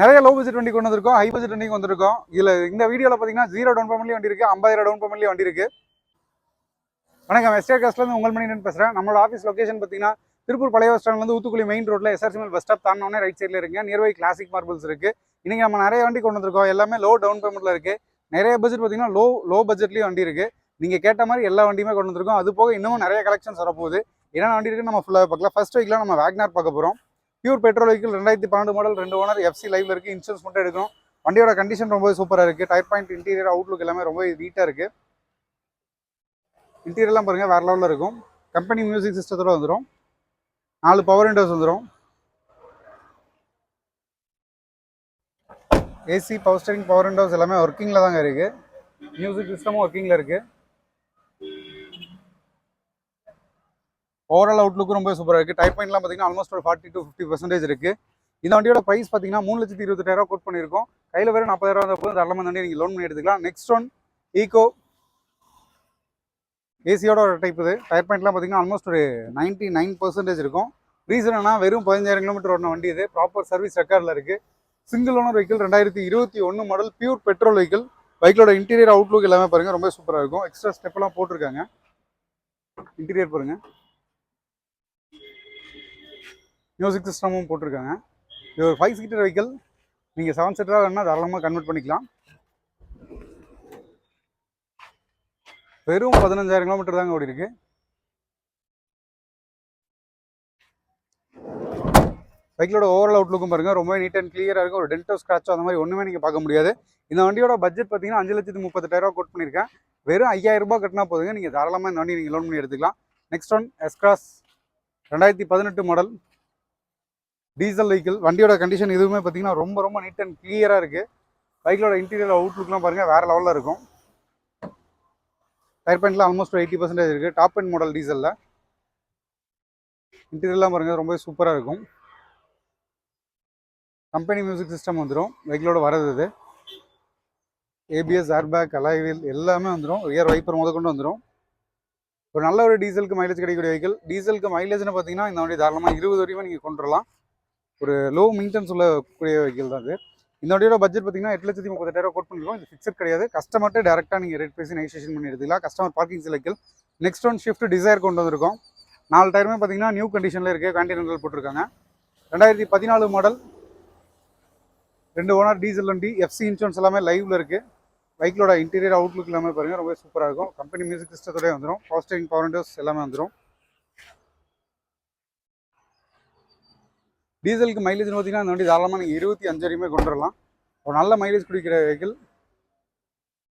நிறைய low budget வண்டி கொண்டு வந்திருக்கோம் ஹை பட்ஜெட் வண்டி வந்திருக்கோம். இதில் இந்த வீடியோல பாத்தீங்கன்னா ஜீரோ டவுன் பேமெண்ட்லேயும் வண்டி இருக்கு ஐம்பதாயிரம் டவுன் பேமெண்ட்லேயும் வண்டி இருக்குது வணக்கம் எஸ்டேட் காஸ்ட்லேருந்து உங்கள் மணி பேசுறேன். நம்மளோட ஆஃபீஸ் லொகேஷன் பார்த்தீங்கன்னா திருப்பூர் பழைய பஸ் ஸ்டாண்ட்லேருந்து ஊத்துக்குளி மெயின் ரோட்ல எஸ்ஆர்சிமல் பஸ் ஸ்டாப் தாண்டோனே ரைட் சைடில் இருக்குங்க நியர்பை கிளாசிக் மார்பிள்ஸ் இருக்கு. இன்றைக்கி நம்ம நிறைய வண்டி கொண்டு வந்திருக்கோம். எல்லாமே லோ டவுன் பேமெண்ட்ல இருக்கு. நிறைய பட்ஜெட் பார்த்தீங்கன்னா லோ லோ பட்ஜெட்லேயும் வண்டி இருக்கு. நீங்க கேட்ட மாதிரி எல்லா வண்டியுமே கொண்டு வந்திருக்கோம். அது போக இன்னமும் நிறைய கலெக்ஷன்ஸ் வரப்போகுது. என்னென்ன வண்டி இருக்குன்னு நம்ம ஃபுல்லாக பார்க்கலாம். ஃபஸ்ட் வீக்கில் நம்ம வேக்னார் பார்க்க போகிறோம் பியூர் பெட்ரோல் வெஹிக்கிள் ரெண்டாயிரத்தி பன்னெண்டு மாடல் ரெண்டு ஓனர் எஃப்சி லைவ்ல இருக்கு. இன்சூரன்ஸ் மட்டும் எடுக்கணும். வண்டியோட கண்டிஷன் ரொம்ப சூப்பராக இருக்கு. டயர் பாயிண்ட் இன்டீரியர் அவுட்லுக் எல்லாமே ரொம்ப நீட்டாக இருக்கு. இன்டீரியர்லாம் பாருங்க வேற லெவலில் இருக்கும். கம்பெனி மியூசிக் சிஸ்டத்தோட வந்துடும் நாலு பவர் விண்டோஸ் வந்துடும் AC power steering power windows எல்லாமே ஒர்க்கிங்கில் தாங்க இருக்கு. மியூசிக் சிஸ்டமும் ஒர்க்கிங்கில் இருக்குது ஓவரால் அவுட்லுக்கும் ரொம்ப சூப்பராக இருக்குது டயர் பாயிண்ட்லாம் பார்த்தீங்கன்னா ஆல்மோஸ்ட் ஒரு ஃபார்ட்டி டு ஃபிஃப்டி பர்சன்டேஜ் இருக்குது இந்த வண்டியோட ப்ரைஸ் பார்த்தீங்கன்னா மூணு லட்சத்தி இருபத்தெட்டாயிரம் கோட் பண்ணியிருக்கோம். கையில் வேறு நாற்பதாயிரம் ரூபா போது தாராளமாக வண்டி நீங்கள் லோன் பண்ணி எடுத்துக்கலாம். நெக்ஸ்ட் ஒன் ஈகோ ஏசியோட ஒரு டைப் இது. டயர் பாயிண்ட்லாம் பார்த்தீங்கன்னா ஆல்மோஸ்ட் ஒரு நைன்ட்டி நைன் பர்சன்டேஜ் இருக்கும் ரீசன் வெறும் பதினஞ்சாயிரம் கிலோமீட்டர் ஓடின வண்டி இது. ப்ராப்பர் சர்வீஸ் ரெக்கார்டில் இருக்குது சிங்கிள் ஓனர் வெஹிக்கிள் ரெண்டாயிரத்தி இருபத்தி ஒன்று மாடல் பியூர் பெட்ரோல் வெஹிக்கிள் பைக்கோட இன்டீரியர் அவுட்லுக் எல்லாமே பாருங்கள் ரொம்ப சூப்பராக இருக்கும். எக்ஸ்ட்ரா ஸ்டெப்லாம் போட்டிருக்காங்க. இன்டீரியர் பாருங்கள் மியூசிக் சிஸ்டமும் போட்டிருக்காங்க. இது ஒரு ஃபைவ் சீட்டர் வெஹிக்கிள் நீங்கள் செவன் சீட்டராக வேணால் தாராளமாக கன்வெர்ட் பண்ணிக்கலாம். வெறும் பதினஞ்சாயிரம் கிலோமீட்டர் தாங்க ஓடி இருக்கு. சைக்கிளோட ஓவரால் அவுட்லுக்கும் பாருங்க. ரொம்ப நீட் அண்ட் கிளியராக இருக்கும் ஒரு டென்டோ ஸ்க்ராச்சோ அந்த மாதிரி ஒன்றுமே நீங்கள் பார்க்க முடியாது. இந்த வண்டியோட பட்ஜெட் பார்த்தீங்கன்னா அஞ்சு லட்சத்து முப்பத்தெட்டாயிரரூவா கோட் பண்ணியிருக்கேன். வெறும் ஐயாயிரம் கட்டினா போதுங்க. நீங்கள் தாராளமாக இந்த வண்டி நீங்கள் லோன் பண்ணி எடுத்துக்கலாம். நெக்ஸ்ட் ஒன் எஸ்கிராஸ் ரெண்டாயிரத்தி பதினெட்டு மாடல் டீசல் வெஹிக்கிள் வண்டியோட கண்டிஷன் எதுவுமே பார்த்தீங்கன்னா ரொம்ப ரொம்ப நீட் அண்ட் கிளியராக இருக்குது பைக்கிலோட இன்டீரியர் அவுட்லுக்லாம் பாருங்கள் வேறு லெவலில் இருக்கும். டயர் பாயிண்ட்லாம் ஆல்மோஸ்ட் எயிட்டி பர்சன்டேஜ் இருக்குது டாப் அண்ட் மாடல் டீசலில் இன்டீரியர்லாம் பாருங்கள் ரொம்ப சூப்பராக இருக்கும். கம்பெனி மியூசிக் சிஸ்டம் வந்துடும் வெஹிக்கிளோட வரது இது. ஏபிஎஸ் ஏர்பேக் அலாய்வில் எல்லாமே வந்துடும் ரியர் வைப்பர் முத கொண்டு வந்துடும் ஒரு நல்ல ஒரு டீசலுக்கு மைலேஜ் கிடைக்கக்கூடிய வெஹிக்கிள் டீசலுக்கு மைலேஜ்னு பார்த்தீங்கன்னா இந்த வண்டி தாராளமாக இருபது வரைக்கும் நீங்கள் கொண்டு வரலாம் ஒரு லோ மெயின்டெனன்ஸ் கூடிய வெஹிக்கிள் தான் இது இந்த வண்டியோட பட்ஜெட் பார்த்தீங்கன்னா எட்டு லட்சத்தி முப்பத்தாயிரம் கோட் பண்ணிருக்கோம். இது ஃபிக்ஸட் கிடையாது. கஸ்டமர்கிட்ட டேரெக்டாக நீங்கள் ரேட் பேசி நெகோசியேஷன் பண்ணி எடுத்துக்கலாம். Customer parking vehicle next one Swift Dzire கொண்டு வந்திருக்கோம். நாலு டயருமே பார்த்தீங்கன்னா நியூ கண்டிஷனில் இருக்குது கான்டினென்டல் போட்டிருக்காங்க. ரெண்டாயிரத்தி பதினாலு மாடல் ரெண்டு ஓனர் டீசல் வண்டி எஃப்சி இன்சூரன்ஸ் எல்லாமே லைவ்ல இருக்குது பைக்கிலோட இன்டீரியர் அவுட்லுக் எல்லாமே பாருங்கள் ரொம்ப சூப்பராக இருக்கும். கம்பெனி மியூசிக் சிஸ்டத்தோடய வந்துடும் பவர் ஸ்டேரிங் பவர் விண்டோஸ் எல்லாமே வந்துடும் டீசலுக்கு மைலேஜ் பார்த்தீங்கன்னா இந்த வண்டி தாராளமாக நீங்கள் இருபத்தி அஞ்சு வரையுமே கொண்டு வரலாம் ஒரு நல்ல மைலேஜ் குடிக்கிற வெஹிக்கிள்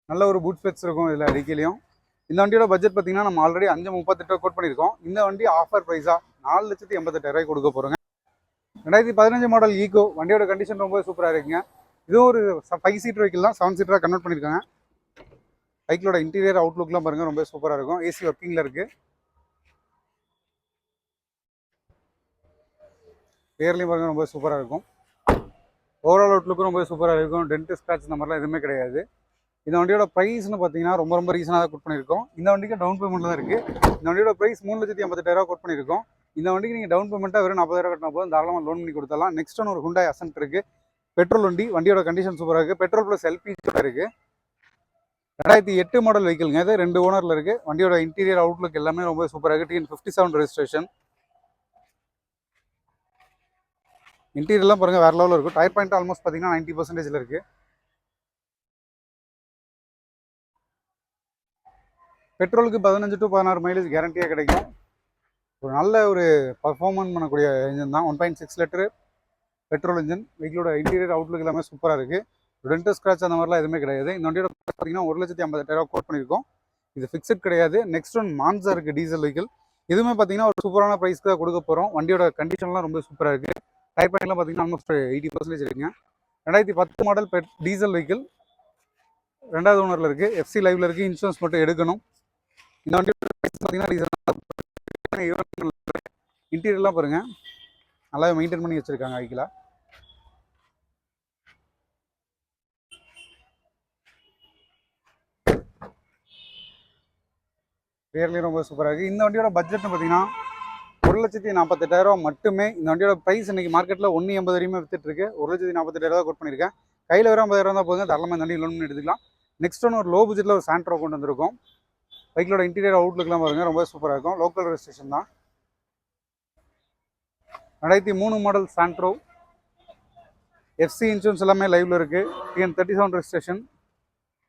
நல்ல ஒரு பூட் ஸ்பெட்ஸ் இருக்கும் இதில் அடிக்கலையும். இந்த வண்டியோட பட்ஜெட் பார்த்தீங்கன்னா நம்ம ஆல்ரெடி அஞ்சு முப்பத்தெட்டு கோட் பண்ணியிருக்கோம். இந்த வண்டி ஆஃபர் ப்ரைஸாக நாலு லட்சத்தி எண்பத்தெட்டாயிரம் கொடுக்க போகிறோங்க ரெண்டாயிரத்தி பதினஞ்சு மாடல் ஈகோ வண்டியோட கண்டிஷன் ரொம்ப சூப்பராக இருக்குங்க. இதுவும் ஒரு ஃபைவ் சீட்டர் வெஹிக்கிள் தான். செவன் சீட்டராக கன்வெர்ட் பண்ணியிருக்காங்க. பைக்கிலோட இன்டீரியர் அவுட்லுக்லாம் பாருங்கள் ரொம்ப சூப்பராக இருக்கும். ஏசி ஒர்க்கிங்கில் இருக்குது பேர்லேயும் பாருங்க ரொம்ப சூப்பராக இருக்கும். ஓவரால் அவுட்லுக்கும் ரொம்ப சூப்பராக இருக்கும். டென்ட் ஸ்க்ராட்ச் இந்த மாதிரிலாம் எதுவுமே கிடையாது. இந்த வண்டியோட ப்ரைஸ்னு பார்த்தீங்கன்னா ரொம்ப ரொம்ப ரீசனாக தான் கொட் பண்ணியிருக்கோம். இந்த வண்டிக்கு டவுன் பேமெண்ட் தான் இருக்குது இந்த வண்டியோட ப்ரைஸ் மூணு லட்சத்தி ஐம்பத்தெட்டாயிரம் கொட் பண்ணியிருக்கோம். இந்த வண்டிக்கு நீங்கள் டவுன் பேமெண்ட்டாக வெறும் நாற்பதாயிரம் கட்டினா போதும். தாராளமாக லோன் பண்ணி கொடுத்தலாம் நெக்ஸ்ட் ஒன்று ஒரு ஹுண்டாய் அசன்ட் இருக்குது பெட்ரோல் வண்டி. வண்டியோட கண்டிஷன் சூப்பராக இருக்குது பெட்ரோல் ப்ளஸ் எல்பிஜியோட இருக்குது ரெண்டாயிரத்தி எட்டு மாடல் வெஹிக்கிள்ங்க இது. ரெண்டு ஓனரில் இருக்குது வண்டியோட இன்டீரியர் அவுட்லுக் எல்லாமே ரொம்ப சூப்பராக இருக்குது டிஎன் ஃபிஃப்டி செவன் ரெஜிஸ்ட்ரேஷன் இன்டீரியர்லாம் பாருங்க வேற லெவலில் இருக்கும். டயர் பாயிண்ட் ஆல்மோஸ்ட் பார்த்தீங்கன்னா நைன்ட்டி பர்சன்டேஜில் இருக்கு. பெட்ரோலுக்கு பதினஞ்சு டு பதினாறு மைலேஜ் கேரண்டியாக கிடைக்கும். ஒரு நல்ல ஒரு பர்ஃபார்மன்ஸ் பண்ணக்கூடிய இன்ஜின் தான். One point six litre petrol engine வெஹிக்கிளோட interior outlook எல்லாமே சூப்பராக இருக்குது ரெண்டு ஸ்க்ராச் அந்த மாதிரிலாம் எதுவுமே கிடையாது. இந்த வண்டியோட பார்த்தீங்கன்னா ஒரு லட்சத்தி ஐம்பதாயிரம் கோட் பண்ணியிருக்கோம். இது ஃபிக்ஸட் கிடையாது. நெக்ஸ்ட் ஒன் மான்சா இருக்குது டீசல் வெஹிக்கிள் இதுவுமே பார்த்தீங்கன்னா ஒரு சூப்பரான ப்ரைஸ்க்கு தான் கொடுக்க போகிறோம் வண்டியோட கண்டிஷன்லாம் ரொம்ப சூப்பராக இருக்குது டயர் பாயிண்ட்லாம் பார்த்தீங்கன்னா ஆல்மோஸ்ட் எயிட்டி பர்சன்டேஜ் இருக்குங்க ரெண்டாயிரத்தி பத்து மாடல் பெட் டீசல் வெஹிக்கிள் ரெண்டாவது ஓனரில் இருக்குது எஃப்சி லைவில் இருக்குது இன்சூரன்ஸ் மட்டும் எடுக்கணும். இந்த வண்டி பார்த்தீங்கன்னா இன்டீரியர்லாம் பாருங்க. நல்லா மெயின்டைன் பண்ணி வச்சுருக்காங்க வெஹிக்கிளாக ரியர்லி ரொம்ப சூப்பராக இருக்குது இந்த வண்டியோட பட்ஜெட்னு பார்த்தீங்கன்னா ஒரு லட்சத்தி நாற்பத்தெட்டாயிரம் மட்டுமே இந்த வண்டியோட ப்ரைஸ் இன்னைக்கு மார்க்கெட்டில் ஒன்று எண்பது வரையுமே வித்துட்ருக்கு ஒரு லட்சத்தி நாற்பத்தெட்டாயிரம் தான் கோட் பண்ணியிருக்கேன். கையில் வர ஐம்பதாயிரம் தான் போதுங்க. தாராளமாக இந்த வண்டி லோன் பண்ணி எடுத்துக்கலாம். நெக்ஸ்ட் ஒன்று ஒரு லோ பட்ஜெட்டில் ஒரு சாண்ட்ரோ கொண்டு வந்திருக்கோம். பைக்கோட இன்டீரியர் அவுட்லுக்லாம் பாருங்கள் ரொம்ப சூப்பராக இருக்கும். லோக்கல் ரெஜிஸ்ட்ரேஷன் தான். ரெண்டாயிரத்தி மூணு மாடல் சாண்ட்ரோ எஃப்சி இன்சூரன்ஸ் எல்லாமே லைவில் இருக்குது டிஎன் தேர்ட்டி செவன் ரெஜிஸ்ட்ரேஷன்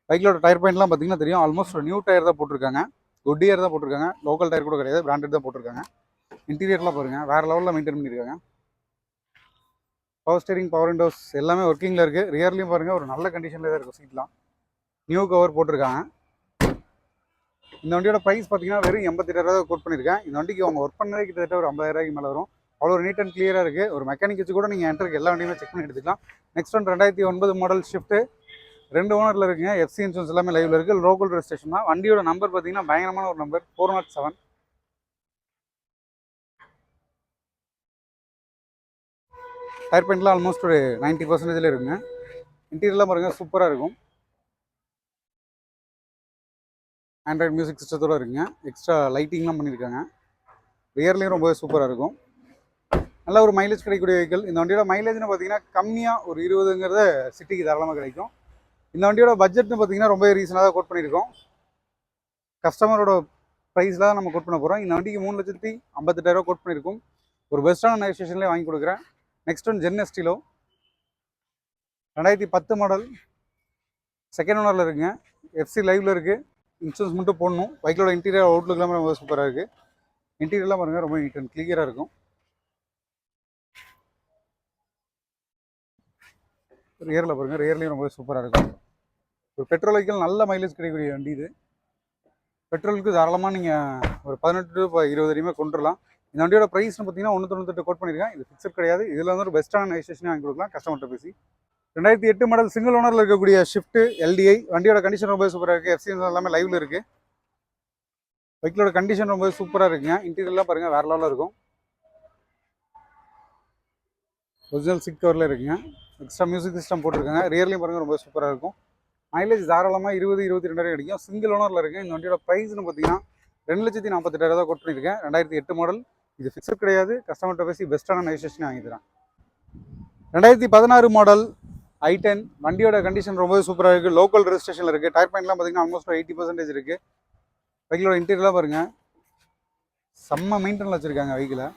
பைக்கிலோட டயர் பாயிண்ட்லாம் பார்த்தீங்கன்னா தெரியும். ஆல்மோஸ்ட் நியூ டயர் தான் போட்டிருக்காங்க. குட் இயர் தான் போட்டிருக்காங்க. லோக்கல் டயர் கூட கிடையாது. பிராண்டட் தான் போட்டிருக்காங்க. இன்டீரியர்லாம் பாருங்கள் வேறு லெவலில் மெயின்டைன் பண்ணியிருக்காங்க பவர் ஸ்டேரிங் பவர் விண்டோஸ் எல்லாமே ஒர்க்கிங்கில் இருக்குது ரியர்லையும் பாருங்கள் ஒரு நல்ல கண்டிஷனில் தான் இருக்கும் சீட்லாம் நியூ கவர் போட்டிருக்காங்க. இந்த வண்டியோட ப்ரைஸ் பார்த்தீங்கன்னா வெறும் எண்பத்தெட்டாயிரம் கோட் பண்ணியிருக்கேன் இந்த வண்டிக்கு அவங்க ஒர்க் பண்ணதே கிட்டத்தட்ட ஒரு ஐம்பதாயிரம் மேலே வரும். அவ்வளோ ஒரு நீட் அண்ட் கிளியராக இருக்குது ஒரு மெக்கானிக் வச்சு கூட நீங்கள் என்ட்ருக்கு எல்லா வண்டியுமே செக் பண்ணி எடுத்துக்கலாம். நெக்ஸ்ட் ஒன் ரெண்டாயிரத்தி ஒன்பது மாடல் ஷிஃப்ட்டு ரெண்டு ஓனரில் இருக்குங்க. எஃப்சி இன்சூரன்ஸ் எல்லாமே லைவில் இருக்குது லோக்கல் ரெஜிஸ்ட்ரேஷன் தான் வண்டியோட நம்பர் பார்த்தீங்கன்னா பயங்கரமான ஒரு number four naught seven tyre பெயிண்ட்லாம் almost ஒரு நைன்ட்டி பர்சன்டேஜில் இருக்குங்க. இன்டீரியர்லாம் பாருங்கள் சூப்பராக இருக்கும். ஆண்ட்ராய்ட் மியூசிக் சிஸ்டத்தோட இருக்குங்க. எக்ஸ்ட்ரா லைட்டிங்லாம் பண்ணியிருக்காங்க ரியர்லேயும் ரொம்பவே சூப்பராக இருக்கும். நல்ல ஒரு மைலேஜ் கிடைக்கக்கூடிய வெஹிக்கிள் இந்த வண்டியோட மைலேஜ்னு பார்த்தீங்கன்னா கம்மியாக ஒரு இருபதுங்கிறத சிட்டிக்கு தாராளமாக கிடைக்கும். இந்த வண்டியோட பட்ஜெட்னு பார்த்தீங்கன்னா ரொம்ப ரீசனாக தான் கோட் பண்ணியிருக்கோம் கஸ்டமரோட ப்ரைஸில் தான் நம்ம கோட் பண்ண போகிறோம் இந்த வண்டிக்கு மூணு லட்சத்தி ஐம்பத்தெட்டாயிரரூவா கோட் பண்ணியிருக்கோம் ஒரு பெஸ்ட்டான நெகோசியேஷன்லேயே வாங்கி கொடுக்குறேன். நெக்ஸ்ட் ஒன் ஜென் எஸ்டிலோ ரெண்டாயிரத்தி பத்து மாடல் செகண்ட் ஓனரில் இருக்குங்க. எஃப்சி லைவில் இருக்குது இன்சூரன்ஸ் மட்டும் போடணும். பைக்கோட இன்டீரியர் அவுட்லுக் எல்லாமே ரொம்ப சூப்பராக இருக்குது இன்டீரியர்லாம் பாருங்கள் ரொம்ப நீட் அண்ட் கிளியராக இருக்கும். ரியரில் பாருங்கள் ரியர்லேயும் ரொம்ப சூப்பராக இருக்கும். ஒரு பெட்ரோல் வைக்கல் நல்ல மைலேஜ் கிடைக்கக்கூடிய வண்டி இது. பெட்ரோலுக்கு தாராளமாக நீங்கள் ஒரு பதினெட்டு டு ப- இருபது வரையுமே கொண்டுடலாம் இந்த வண்டியோட ப்ரைஸ்னு பார்த்தீங்கன்னா ஒன்று தொண்ணூத்தெட்டு கோட் பண்ணியிருக்கேன். இது ஃபிக்ஸட் கிடையாது. இதில் வந்து ஒரு பெஸ்ட்டான நைஸ்டேஷனே வாங்கி கொடுக்கலாம். கஸ்டமர்கிட்ட பேசி. ரெண்டாயிரத்தி எட்டு மாடல் சிங்கிள் ஓனரில் இருக்கக்கூடிய ஷிஃப்ட் எல்டிஐ வண்டியோட கண்டிஷன் ரொம்ப சூப்பராக இருக்குது எஃப்சி எல்லாமே லைவில் இருக்குது பைக்கோட கண்டிஷன் ரொம்ப சூப்பராக இருக்குங்க. இன்டீரியர்லாம் பாருங்கள் வேற லெவலில் இருக்கும். ஒரிஜினல் சிக் கவரில் இருக்குங்க. எக்ஸ்ட்ரா மியூசிக் சிஸ்டம் போட்டிருக்காங்க. ரியர்லையும் பாருங்கள் ரொம்ப சூப்பராக இருக்கும். மைலேஜ் தாராளமாக இருபது இருபத்தி ரெண்டாயிரம் கிடைக்கும். சிங்கிள் ஓனரில் இருக்குது இந்த வண்டியோட ப்ரைஸ்னு பார்த்தீங்கன்னா ரெண்டு லட்சத்தி நாற்பத்தெட்டாயிரம் தான் கொட் பண்ணியிருக்கேன். ரெண்டாயிரத்தி எட்டு மாடல் இது ஃபிக்ஸட் கிடையாது. கஸ்டமர்கிட்ட பேசி பெஸ்ட்டான நைஸ்டேஷனே வாங்கி ரெண்டாயிரத்தி பதினாறு மாடல் ஐ டென் வண்டியோட கண்டிஷன் ரொம்பவே சூப்பராக இருக்குது லோக்கல் ரெஜிஸ்ட்ரேஷனில் இருக்குது டயர் பாயிண்ட்லாம் பார்த்தீங்கன்னா ஆல்மோஸ்ட் எயிட்டி பர்சன்டேஜ் இருக்குது வெஹிக்கிளோட இன்டீரியர்லாம் பாருங்கள் செம்ம மெயின்டெனல் வச்சுருக்காங்க வெஹிக்கிளை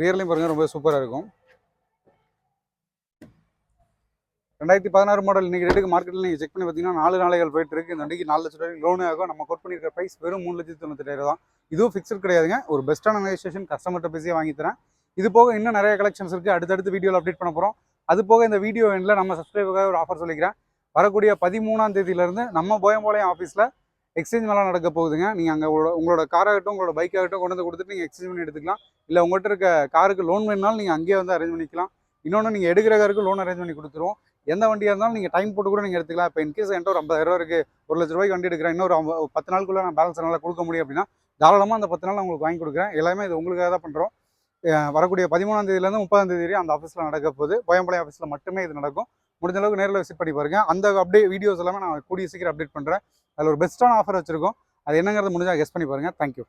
ரியர்லையும் பாருங்கள் ரொம்ப சூப்பராக இருக்கும். ரெண்டாயிரத்தி பதினாறு மாடல் இன்றைக்கி ரேட்டுக்கு மார்க்கெட்டில் நீங்கள் செக் பண்ணி பார்த்தீங்கன்னா நாலு நாளைகள் போயிட்டு இருக்கு. இந்த வண்டிக்கு நாலு லட்சம் ரூபாய்க்கு லோனு ஆகும். நம்ம கோட் பண்ணியிருக்க ப்ரைஸ் வெறும் மூணு லட்சத்தி தொண்ணூற்றி தான். இதுவும் ஃபிக்ஸட் கிடையாதுங்க. ஒரு பெஸ்ட்டான ரெஜிஸ்ட்ரேஷன் கஸ்டமர்கிட்ட பேசியே வாங்கி தரேன். இது போக இன்னும் நிறைய கலெக்ஷன்ஸ் இருக்குது அடுத்தடுத்து வீடியோவில் அப்டேட் பண்ண போகிறோம் அது போக இந்த வீடியோ எண்டில் நம்ம சப்ஸ்கிரைபருக்காக ஒரு ஆஃபர் சொல்லிக்கிறேன். வரக்கூடிய பதிமூணாம் தேதியிலேருந்து நம்ம போயம்பாளையம் ஆஃபீஸில் எக்ஸ்சேஞ்ச் மேலே நடக்க போகுதுங்க. நீங்கள் அங்கே உங்களோட காராகட்டும் உங்களோட பைக்காகட்டும் கொண்டு வந்து கொடுத்துட்டு நீங்கள் எக்ஸ்சேஞ்ச் பண்ணி எடுத்துக்கலாம். இல்லை உங்கள்கிட்ட இருக்க காருக்கு லோன் வேணுனாலும் நீங்கள் அங்கேயே வந்து அரேஞ்ச் பண்ணிக்கலாம். இன்னொன்று நீங்கள் எடுக்கிற காருக்கு லோன் அரேஞ்ச் பண்ணி கொடுத்துருவோம். எந்த வண்டியாக இருந்தாலும் நீங்கள் டைம் போட்டு கூட நீங்கள் எடுத்துக்கலாம். இப்போ இன்கேஸ் என்கிட்ட ஒரு ஐம்பதாயிரம் இருக்குது ஒரு லட்ச ரூபாய்க்கு வண்டி எடுக்கிறேன். இன்னொரு பத்து நாளுக்குள்ளே நான் பேலன்ஸ் என்னால் கொடுக்க முடியும் அப்படின்னா தாராளமாக அந்த பத்து நாள் நான் உங்களுக்கு வாங்கி கொடுக்குறேன். எல்லாமே இது உங்களுக்காக தான் பண்ணுறோம் வரக்கூடிய பதிமூணாம் தேதியிலேருந்து முப்பதாம் தேதி வரையும் அந்த ஆஃபீஸில் நடக்க போகுது. கோயம்பாளையம் ஆஃபீஸில் மட்டுமே இது நடக்கும். முடிஞ்ச அளவுக்கு நேரில் விசிட் பண்ணி பாருங்க. அந்த அப்டேட் வீடியோஸ் எல்லாமே நான் கூடிய சீக்கிரம் அப்டேட் பண்ணுறேன் அதில் ஒரு பெஸ்ட்டான ஆஃபர் வச்சிருக்கோம். அது என்னங்கிறது முடிஞ்சால் கெஸ் பண்ணி பாருங்கள் தேங்க்யூ